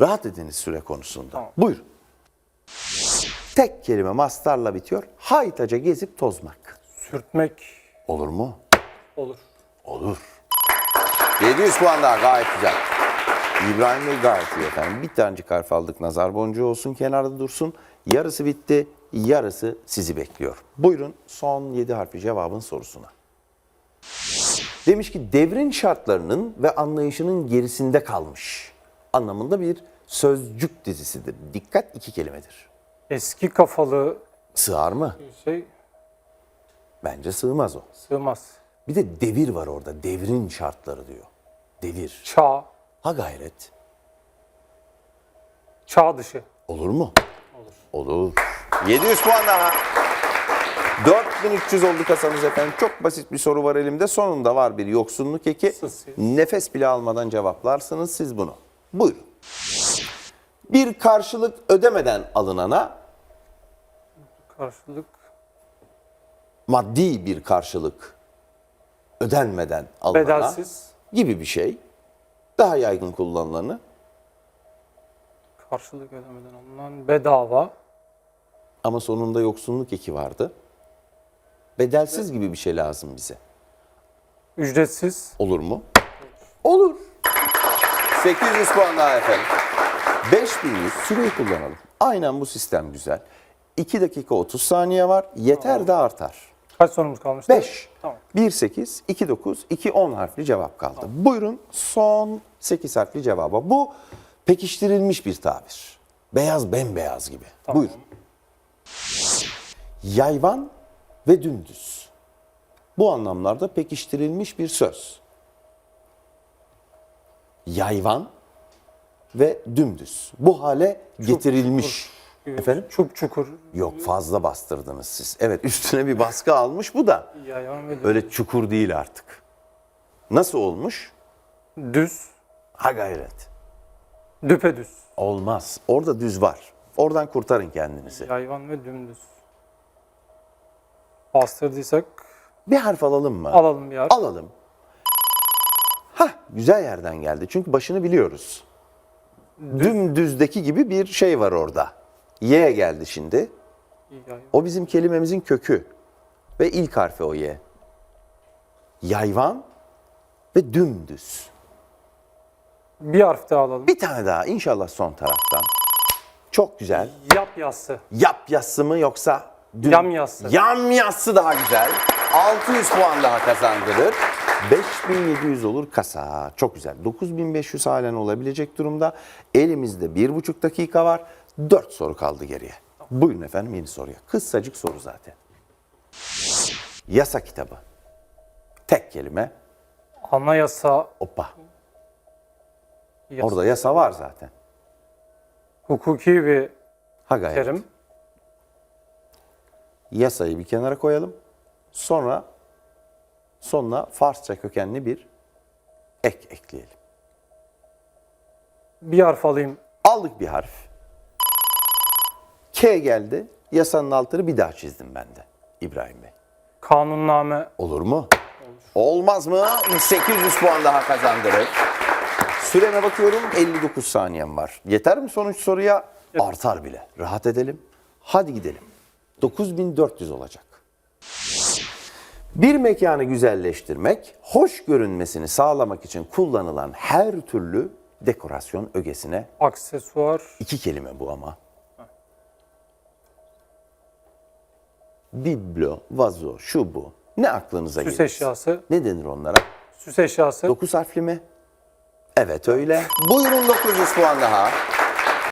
Rahat ediniz süre konusunda. Tamam. Buyurun. Tek kelime mastarla bitiyor. Haytaca gezip tozmak. Sürtmek Olur mu? olur. Olur. 700 puan daha gayet güzel. İbrahim Bey gayet iyi efendim. Bir tanecik harf aldık. Nazar boncuğu olsun kenarda dursun. Yarısı bitti. Yarısı sizi bekliyor. Buyurun son 7 harfli cevabın sorusuna. Demiş ki devrin şartlarının ve anlayışının gerisinde kalmış anlamında bir sözcük dizisidir. Dikkat iki kelimedir. Eski kafalı Sığar mı? şey Bence sığmaz o. sığmaz. Bir de devir var orada. Devrin şartları diyor. Devir. Çağ, Ha gayret. çağ dışı. Olur mu? Olur. Olur. 700 puan daha. 4300 oldu kasamız efendim. Çok basit bir soru var elimde. Sonunda var bir yoksunluk eki. Sısıyız. Nefes bile almadan cevaplarsınız siz bunu. Buyurun. Bir karşılık ödemeden alınana Karşılık maddi bir karşılık ödenmeden alınana bedelsiz. gibi bir şey. Daha yaygın kullanılanı Karşılık ödemeden alınan bedava. ama sonunda yoksunluk eki vardı. Bedelsiz gibi bir şey lazım bize. Ücretsiz. Olur mu? Olur. 800 puan daha efendim. 5100 süreyi kullanalım. Aynen bu sistem güzel. 2 dakika 30 saniye var. Yeter de artar. Kaç sorumuz kalmıştı? 5. Tamam. 1 8 2 9 2 10 harfli cevap kaldı. Buyurun son 8 harfli cevaba. Bu pekiştirilmiş bir tabir. Beyaz bembeyaz gibi. Tamam. Buyurun. Yayvan ve dümdüz. Bu anlamlarda pekiştirilmiş bir söz. Yayvan ve dümdüz. Bu hale getirilmiş. Efendim? Çup çukur. Yok fazla bastırdınız siz. Evet üstüne bir baskı almış bu da. Yayan ve Öyle çukur değil artık. Nasıl olmuş? düz. Ha gayret. Düpedüz. Olmaz. Orada düz var. Oradan kurtarın kendinizi. Yayvan ve dümdüz. Bastırdıysak Bir harf alalım mı? alalım bir yer. Alalım. Hah güzel yerden geldi. Çünkü başını biliyoruz. Dümdüzdeki gibi bir şey var orada. Y geldi şimdi. O bizim kelimemizin kökü. Ve ilk harfi o Y. Yayvan ve dümdüz. Bir harf daha alalım. Bir tane daha inşallah son taraftan. Çok güzel. Yap yassı. Yap yassı mı yoksa düm... Yam yassı. Yam yassı daha güzel. 600 puan daha kazandırır. 5700 olur kasa. Çok güzel. 9500 halen olabilecek durumda. Elimizde bir buçuk dakika var. 4 soru kaldı geriye. Buyurun efendim yeni soruya. Kısacık soru zaten. Yasa kitabı. Tek kelime. Anayasa. Hoppa. yasa. Orada yasa var zaten. Hukuki bir Ha gayret. terim. yasayı bir kenara koyalım. Sonra sonuna Farsça kökenli bir ek ekleyelim. Bir harf alayım. Aldık bir harf. K geldi. Yasanın altını bir daha çizdim ben de İbrahim Bey. Kanunname. Olur mu? Olmaz mı? 800 puan daha kazandırır. Süreme bakıyorum 59 saniyem var. Yeter mi sonuç soruya? Artar bile. Rahat edelim. Hadi gidelim. 9400 olacak. Bir mekanı güzelleştirmek, hoş görünmesini sağlamak için kullanılan her türlü dekorasyon ögesine Aksesuar. iki kelime bu ama. Biblo, vazo, şu bu. Ne aklınıza Süs gelir? eşyası. Ne denir onlara? Süs eşyası. 9 harfli mi? Evet öyle. Buyurun 900 puan daha.